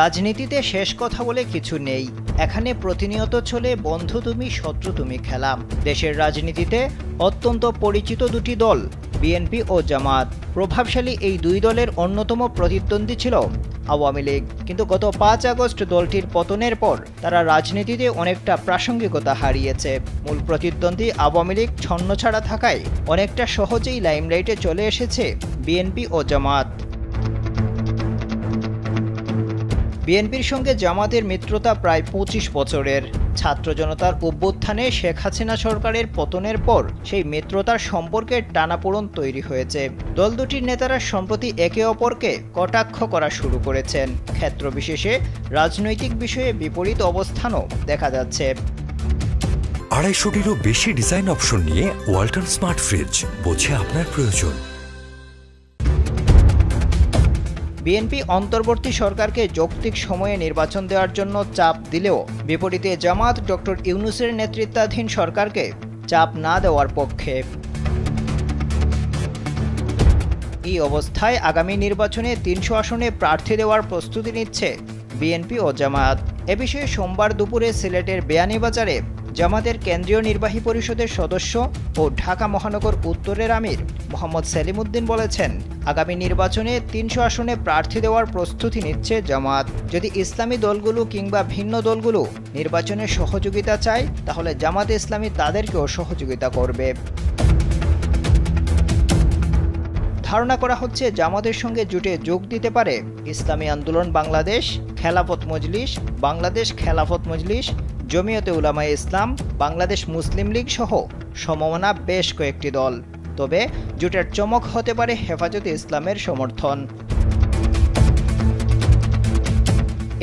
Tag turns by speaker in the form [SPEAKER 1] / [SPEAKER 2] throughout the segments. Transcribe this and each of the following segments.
[SPEAKER 1] রাজনীতিতে শেষ কথা বলে কিছু নেই এখানে প্রতিনিয়ত চলে বন্ধু তুমি শত্রু তুমি খেলা দেশের রাজনীতিতে অত্যন্ত পরিচিত দুটি দল বিএনপি ও জামাত প্রভাবশালী এই দুই দলের অন্যতম প্রতিদ্বন্দ্বী ছিল আওয়ামী লীগ কিন্তু গত পাঁচ আগস্ট দলটির পতনের পর তারা রাজনীতিতে অনেকটা প্রাসঙ্গিকতা হারিয়েছে মূল প্রতিদ্বন্দ্বী আওয়ামী লীগ ছন্নছাড়া থাকায় অনেকটা সহজেই লাইমলাইটে চলে এসেছে বিএনপি ও জামাত বিএনপির সঙ্গে জামাতের মিত্রতা প্রায় পঁচিশ বছরের ছাত্র জনতার অভ্যুত্থানে শেখ হাসিনা সরকারের পতনের পর সেই মিত্রতার সম্পর্কে টানাপোড়ন তৈরি হয়েছে দল দুটির নেতারা সম্প্রতি একে অপরকে কটাক্ষ করা শুরু করেছেন ক্ষেত্রবিশেষে রাজনৈতিক বিষয়ে বিপরীত অবস্থানও দেখা যাচ্ছে আড়াইশোটিরও বেশি ডিজাইন অপশন নিয়ে ওয়াল্টন স্মার্ট ফ্রিজ বোঝে আপনার প্রয়োজন বিএনপি অন্তর্বর্তী সরকারকে যৌক্তিক সময়ে নির্বাচন দেওয়ার জন্য চাপ দিলেও বিপরীতে জামাত ডক্টর ইউনুসের নেতৃত্বাধীন সরকারকে চাপ না দেওয়ার পক্ষে এই অবস্থায় আগামী নির্বাচনে তিনশো আসনে প্রার্থী দেওয়ার প্রস্তুতি নিচ্ছে বিএনপি ও জামায়াত এ বিষয়ে সোমবার দুপুরে সিলেটের বেয়ানীবাজারে জামাতের কেন্দ্রীয় নির্বাহী পরিষদের সদস্য ও ঢাকা মহানগর উত্তরের আমির মোহাম্মদ উদ্দিন বলেছেন আগামী নির্বাচনে তিনশো আসনে প্রার্থী দেওয়ার প্রস্তুতি নিচ্ছে জামাত যদি ইসলামী দলগুলো কিংবা ভিন্ন দলগুলো নির্বাচনে সহযোগিতা চায় তাহলে জামাত ইসলামী তাদেরকেও সহযোগিতা করবে ধারণা করা হচ্ছে জামাতের সঙ্গে জুটে যোগ দিতে পারে ইসলামী আন্দোলন বাংলাদেশ খেলাফত মজলিস বাংলাদেশ খেলাফত মজলিস জমিয়তে উলামায় ইসলাম বাংলাদেশ মুসলিম লীগ সহ সমমনা বেশ কয়েকটি দল তবে জোটের চমক হতে পারে হেফাজতে ইসলামের সমর্থন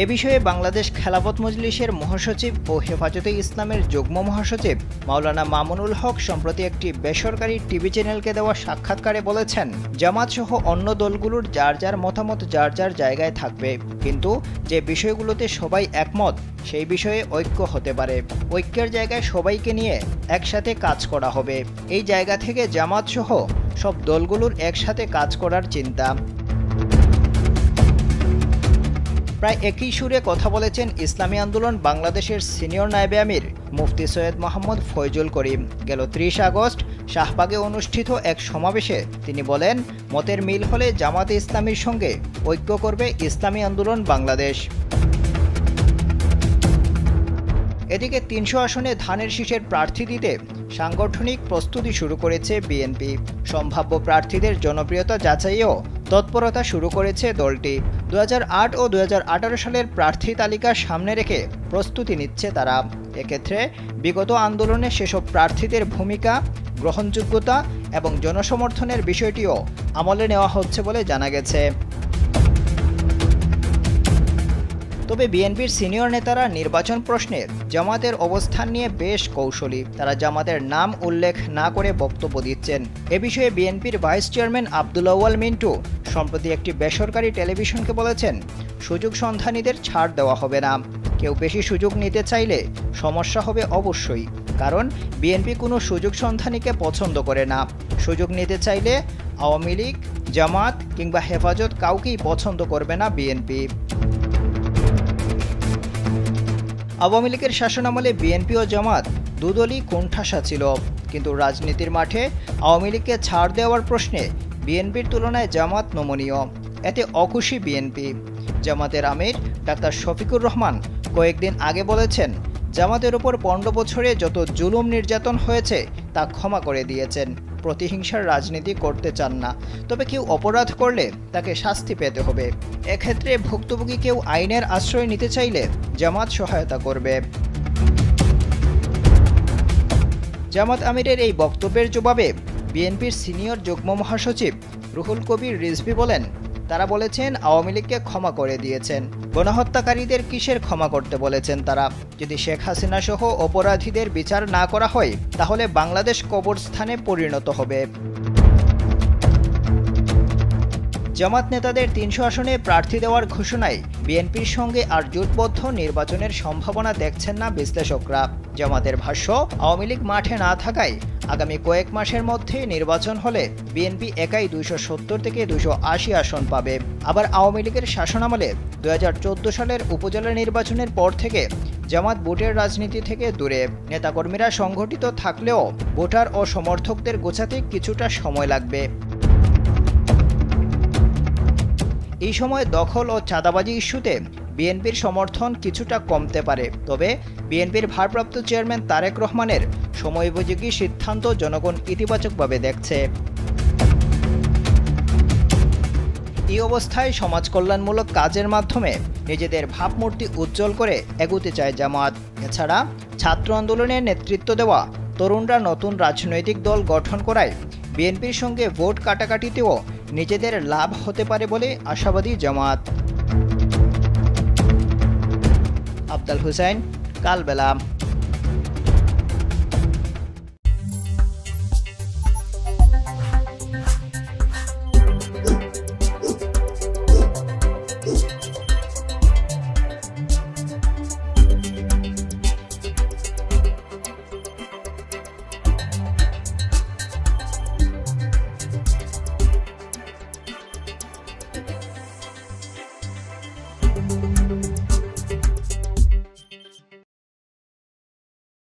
[SPEAKER 1] এ বিষয়ে বাংলাদেশ খেলাফত মজলিসের মহাসচিব ও হেফাজতে ইসলামের যুগ্ম মহাসচিব মাওলানা মামুনুল হক সম্প্রতি একটি বেসরকারি টিভি চ্যানেলকে দেওয়া সাক্ষাৎকারে বলেছেন জামাত সহ অন্য দলগুলোর যার যার মতামত যার যার জায়গায় থাকবে কিন্তু যে বিষয়গুলোতে সবাই একমত সেই বিষয়ে ঐক্য হতে পারে ঐক্যের জায়গায় সবাইকে নিয়ে একসাথে কাজ করা হবে এই জায়গা থেকে জামাত সহ সব দলগুলোর একসাথে কাজ করার চিন্তা প্রায় একই সুরে কথা বলেছেন ইসলামী আন্দোলন বাংলাদেশের সিনিয়র নায়বে আমির মুফতি সৈয়দ মোহাম্মদ ফয়জুল করিম গেল ত্রিশ আগস্ট শাহবাগে অনুষ্ঠিত এক সমাবেশে তিনি বলেন মতের মিল হলে জামাতে ইসলামীর সঙ্গে ঐক্য করবে ইসলামী আন্দোলন বাংলাদেশ এদিকে তিনশো আসনে ধানের শীষের প্রার্থী দিতে সাংগঠনিক প্রস্তুতি শুরু করেছে বিএনপি সম্ভাব্য প্রার্থীদের জনপ্রিয়তা যাচাইও তৎপরতা শুরু করেছে দলটি দু ও দু সালের প্রার্থী তালিকা সামনে রেখে প্রস্তুতি নিচ্ছে তারা এক্ষেত্রে বিগত আন্দোলনে সেসব প্রার্থীদের ভূমিকা গ্রহণযোগ্যতা এবং জনসমর্থনের বিষয়টিও আমলে নেওয়া হচ্ছে বলে জানা গেছে তবে বিএনপির সিনিয়র নেতারা নির্বাচন প্রশ্নে জামাতের অবস্থান নিয়ে বেশ কৌশলী তারা জামাতের নাম উল্লেখ না করে বক্তব্য দিচ্ছেন এ বিষয়ে বিএনপির ভাইস চেয়ারম্যান আবদুল্লাওয়াল মিন্টু সম্প্রতি একটি বেসরকারি টেলিভিশনকে বলেছেন সুযোগ সন্ধানীদের ছাড় দেওয়া হবে না কেউ বেশি সুযোগ নিতে চাইলে সমস্যা হবে অবশ্যই কারণ বিএনপি কোনো সুযোগ সন্ধানীকে পছন্দ করে না সুযোগ নিতে চাইলে আওয়ামী লীগ জামাত কিংবা হেফাজত কাউকেই পছন্দ করবে না বিএনপি আওয়ামী লীগের শাসনামলে বিএনপি ও জামাত দুদলই কোণঠাসা ছিল কিন্তু রাজনীতির মাঠে আওয়ামী লীগকে ছাড় দেওয়ার প্রশ্নে বিএনপির তুলনায় জামাত নমনীয় এতে অখুশি বিএনপি জামাতের আমির ডাক্তার শফিকুর রহমান কয়েকদিন আগে বলেছেন জামাতের ওপর পনেরো বছরে যত জুলুম নির্যাতন হয়েছে তা ক্ষমা করে দিয়েছেন প্রতিহিংসার রাজনীতি করতে চান না তবে কেউ অপরাধ করলে তাকে শাস্তি পেতে হবে এক্ষেত্রে ভুক্তভোগী কেউ আইনের আশ্রয় নিতে চাইলে জামাত সহায়তা করবে জামাত আমিরের এই বক্তব্যের জবাবে বিএনপির সিনিয়র যুগ্ম মহাসচিব রুহুল কবির রিজভি বলেন তারা বলেছেন আওয়ামী লীগকে ক্ষমা করে দিয়েছেন গণহত্যাকারীদের কিসের ক্ষমা করতে বলেছেন তারা যদি শেখ হাসিনা সহ অপরাধীদের বিচার না করা হয় তাহলে বাংলাদেশ কবরস্থানে পরিণত হবে জামাত নেতাদের তিনশো আসনে প্রার্থী দেওয়ার ঘোষণায় বিএনপির সঙ্গে আর জোটবদ্ধ নির্বাচনের সম্ভাবনা দেখছেন না বিশ্লেষকরা জামাতের ভাষ্য আওয়ামী লীগ মাঠে না থাকায় আগামী কয়েক মাসের মধ্যে নির্বাচন হলে বিএনপি একাই দুইশো সত্তর থেকে দুইশো আশি আসন পাবে আবার আওয়ামী লীগের শাসনামলে দু সালের উপজেলা নির্বাচনের পর থেকে জামাত ভোটের রাজনীতি থেকে দূরে নেতাকর্মীরা সংগঠিত থাকলেও ভোটার ও সমর্থকদের গোছাতে কিছুটা সময় লাগবে এই সময় দখল ও চাঁদাবাজি ইস্যুতে বিএনপির সমর্থন কিছুটা কমতে পারে তবে বিএনপির ভারপ্রাপ্ত চেয়ারম্যান তারেক রহমানের সময়োপযোগী সিদ্ধান্ত জনগণ ইতিবাচকভাবে দেখছে এই অবস্থায় সমাজ কল্যাণমূলক কাজের মাধ্যমে নিজেদের ভাবমূর্তি উজ্জ্বল করে এগুতে চায় জামাত এছাড়া ছাত্র আন্দোলনের নেতৃত্ব দেওয়া তরুণরা নতুন রাজনৈতিক দল গঠন করায় বিএনপির সঙ্গে ভোট কাটাকাটিতেও নিজেদের লাভ হতে পারে বলে আশাবাদী জামাত আল হুসাইন কালবেলা